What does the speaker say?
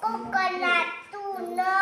coconut tuna.